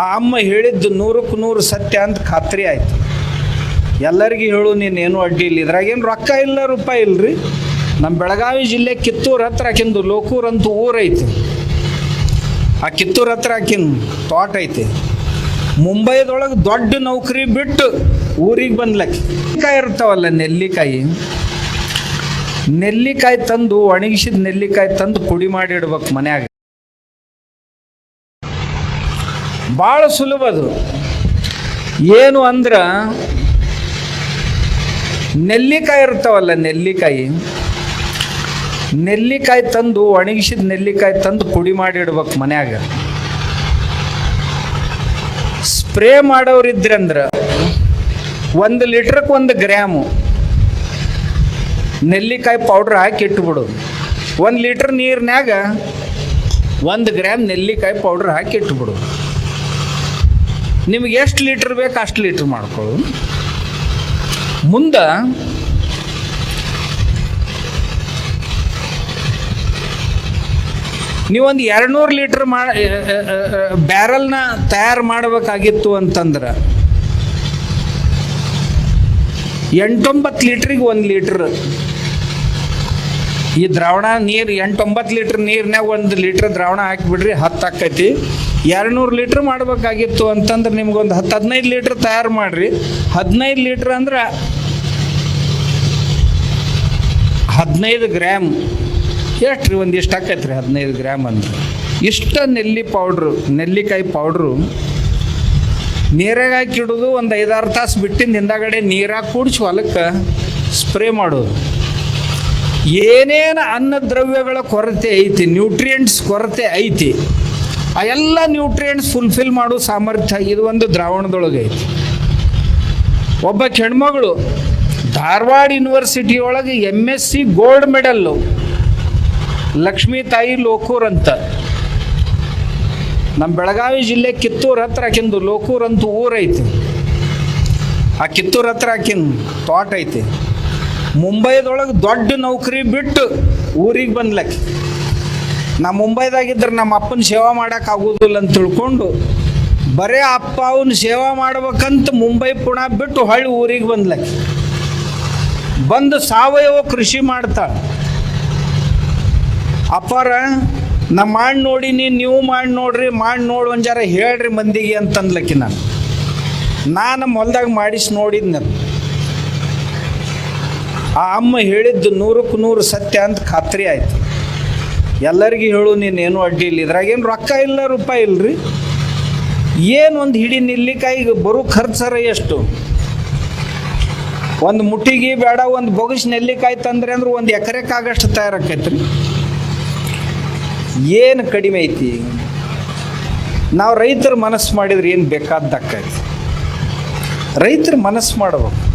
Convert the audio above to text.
ಆ ಅಮ್ಮ ಹೇಳಿದ್ದು ನೂರಕ್ಕೆ ನೂರು ಸತ್ಯ ಅಂತ ಖಾತ್ರಿ ಆಯ್ತು. ಎಲ್ಲರಿಗೂ ಹೇಳು ನೀನೇನು ಅಡ್ಡಿ ಇಲ್ಲ. ಇದ್ರಾಗೇನು ರೊಕ್ಕ ಇಲ್ಲ, ರೂಪಾಯಿ ಇಲ್ರಿ? ನಮ್ಮ ಬೆಳಗಾವಿ ಜಿಲ್ಲೆ ಕಿತ್ತೂರು ಹತ್ರ ಆಕಿಂದು ಲೋಕೂರ್ ಅಂತ ಊರೈತಿ ಆ ಕಿತ್ತೂರು ಹತ್ರ ಆಕಿನ ತೋಟ ಐತಿ. ಮುಂಬೈದೊಳಗೆ ದೊಡ್ಡ ನೌಕರಿ ಬಿಟ್ಟು ಊರಿಗೆ ಬಂದ್ಲಕ್ಕೆ. ನೆಲ್ಲಿಕಾಯಿ ಇರ್ತಾವಲ್ಲ ನೆಲ್ಲಿಕಾಯಿ? ನೆಲ್ಲಿಕಾಯಿ ತಂದು ಒಣಗಿಸಿದ ನೆಲ್ಲಿಕಾಯಿ ತಂದು ಪುಡಿ ಮಾಡಿಡ್ಬೇಕು ಮನ್ಯಾಗ. ಭಾಳ ಸುಲಭ ಅದು. ಏನು ಅಂದ್ರೆ, ನೆಲ್ಲಿಕಾಯಿ ಇರ್ತಾವಲ್ಲ ನೆಲ್ಲಿಕಾಯಿ ನೆಲ್ಲಿಕಾಯಿ ತಂದು ಒಣಗಿಸಿದ ನೆಲ್ಲಿಕಾಯಿ ತಂದು ಪುಡಿ ಮಾಡಿಡ್ಬೇಕು ಮನ್ಯಾಗ. ಸ್ಪ್ರೇ ಮಾಡೋರಿದ್ರಂದ್ರೆ ಒಂದು ಲೀಟ್ರಕ್ಕೆ ಒಂದು ಗ್ರಾಮು ನೆಲ್ಲಿಕಾಯಿ ಪೌಡ್ರ್ ಹಾಕಿ ಇಟ್ಬಿಡು. ಒಂದು ಲೀಟ್ರ್ ನೀರಿನ್ಯಾಗ ಒಂದು ಗ್ರಾಮ್ ನೆಲ್ಲಿಕಾಯಿ ಪೌಡ್ರ್ ಹಾಕಿ ಇಟ್ಬಿಡೋದು ನಿಮ್ಗೆ ಎಷ್ಟು ಲೀಟ್ರ್ ಬೇಕು ಅಷ್ಟು ಲೀಟ್ರ್ ಮಾಡ್ಕೊಳ್ಳು ಮುಂದೆ ನೀವೊಂದು ಎರಡುನೂರು ಲೀಟ್ರ್ ಮಾ ಬ್ಯಾರಲ್ನ ತಯಾರು ಮಾಡಬೇಕಾಗಿತ್ತು ಅಂತಂದ್ರೆ ಎಂಟೊಂಬತ್ತು ಲೀಟ್ರಿಗೆ ಒಂದು ಲೀಟ್ರ್ ಈ ದ್ರಾವಣ ನೀರು ಎಂಟೊಂಬತ್ತು ಲೀಟ್ರ್ ನೀರ್ನ್ಯಾಗ ಒಂದು ಲೀಟ್ರ್ ದ್ರಾವಣ ಹಾಕಿಬಿಡ್ರಿ, ಹತ್ತು ಆಕೈತಿ ಎರಡುನೂರು ಲೀಟ್ರ್ ಮಾಡಬೇಕಾಗಿತ್ತು ಅಂತಂದ್ರೆ ನಿಮ್ಗೊಂದು ಹತ್ತು ಹದಿನೈದು ಲೀಟ್ರ್ ತಯಾರು ಮಾಡಿರಿ. ಹದಿನೈದು ಲೀಟ್ರ್ ಅಂದ್ರೆ ಹದಿನೈದು ಗ್ರಾಮ್. ಎಷ್ಟು ರೀ ಒಂದು ಇಷ್ಟು ಆಕೈತೆ ರೀ ಹದಿನೈದು ಗ್ರಾಮ್ ಅಂತ ಇಷ್ಟ ನೆಲ್ಲಿ ಪೌಡ್ರು, ನೆಲ್ಲಿಕಾಯಿ ಪೌಡ್ರು ನೀರಾಗ ಹಾಕಿಡೋದು ಒಂದು ಐದಾರು ತಾಸು ಬಿಟ್ಟಿಂದ ಹಿಂದಾಗಡೆ ನೀರಾಗಿ ಕುಡಿಸಿ ಹೊಲಕ್ಕೆ ಸ್ಪ್ರೇ ಮಾಡೋದು. ಏನೇನು ಅನ್ನ ದ್ರವ್ಯಗಳ ಕೊರತೆ ಐತಿ ನ್ಯೂಟ್ರಿಯೆಂಟ್ಸ್ ಕೊರತೆ ಐತಿ, ಆ ಎಲ್ಲ ನ್ಯೂಟ್ರಿಯೆಂಟ್ಸ್ ಫುಲ್ಫಿಲ್ ಮಾಡೋ ಸಾಮರ್ಥ್ಯ ಇದು ಒಂದು ದ್ರಾವಣದೊಳಗೆ ಐತಿ. ಒಬ್ಬ ಹೆಣ್ಮಗಳು ಧಾರವಾಡ ಯೂನಿವರ್ಸಿಟಿ ಒಳಗೆ M S C gold medal Lakshmi ತಾಯಿ ಲೋಕೂರ್ ಅಂತ. ನಮ್ಮ ಬೆಳಗಾವಿ ಜಿಲ್ಲೆ ಕಿತ್ತೂರು ಹತ್ರ ಆಕಿಂದು ಲೋಕೂರ್ ಅಂತ ಊರೈತಿ. ಆ ಕಿತ್ತೂರು ಹತ್ರ ಆಕಿನ ತೋಟ ಐತಿ. ಮುಂಬೈದೊಳಗೆ ದೊಡ್ಡ ನೌಕರಿ ಬಿಟ್ಟು ಊರಿಗೆ ಬಂದ್ಲಕ್ಕಿ. ನಾ ಮುಂಬೈದಾಗಿದ್ದರೆ ನಮ್ಮ ಅಪ್ಪನ ಸೇವಾ ಮಾಡೋಕೆ ಆಗೋದಿಲ್ಲ ಅಂತ ತಿಳ್ಕೊಂಡು ಬರೇ ಅಪ್ಪ ಅವನ ಸೇವಾ ಮಾಡ್ಬೇಕಂತ ಮುಂಬೈ ಪುಣ ಬಿಟ್ಟು ಹೊಳ್ಳಿ ಊರಿಗೆ ಬಂದ್ಲಕ್ಕಿ. ಬಂದು ಸಾವಯವ ಕೃಷಿ ಮಾಡ್ತಾಳೆ. ಅಪ್ಪಾರ, ನಾ ಮಾಡಿ ನೋಡೀನಿ, ನೀವು ಮಾಡಿ ನೋಡ್ರಿ, ಮಾಡಿ ನೋಡು ಒಂದು ಜರ ಹೇಳ್ರಿ ಮಂದಿಗೆ ಅಂತಂದ್ಲಕ್ಕಿ ನಾನು. ನಾನು ಹೊಲ್ದಾಗ ಮಾಡಿಸಿ ನೋಡಿದ್ನ ಆ ಅಮ್ಮ ಹೇಳಿದ್ದು ನೂರಕ್ಕೆ ನೂರು ಸತ್ಯ ಅಂತ ಖಾತ್ರಿ ಆಯ್ತು. ಎಲ್ಲರಿಗೂ ಹೇಳು ನೀನೇನು ಅಡ್ಡಿ ಇಲ್ಲ. ಇದ್ರಾಗೇನು ರೊಕ್ಕ ಇಲ್ಲ, ರೂಪಾಯಿ ಇಲ್ರಿ? ಏನು ಒಂದು ಹಿಡಿ ನಿಲ್ಲಿಕಾಯಿಗೆ ಬರೋ ಖರ್ಚರ ಎಷ್ಟು? ಒಂದು ಮುಟ್ಟಿಗೆ ಬೇಡ, ಒಂದು ಬೊಗಸ್ ನೆಲ್ಲಿಕಾಯಿ ತಂದ್ರೆ ಅಂದ್ರೆ ಒಂದು ಎಕರೆಕ್ಕಾಗಷ್ಟು ತಯಾರಾಕೈತ್ರಿ? ಏನು ಕಡಿಮೆ ಐತಿ? ನಾವು ರೈತರ ಮನಸ್ಸು ಮಾಡಿದ್ರೆ ಏನು ಬೇಕಾದ್ದಕ್ಕೈತಿ ರೈತರ ಮನಸ್ಸು ಮಾಡ್ಬೇಕು.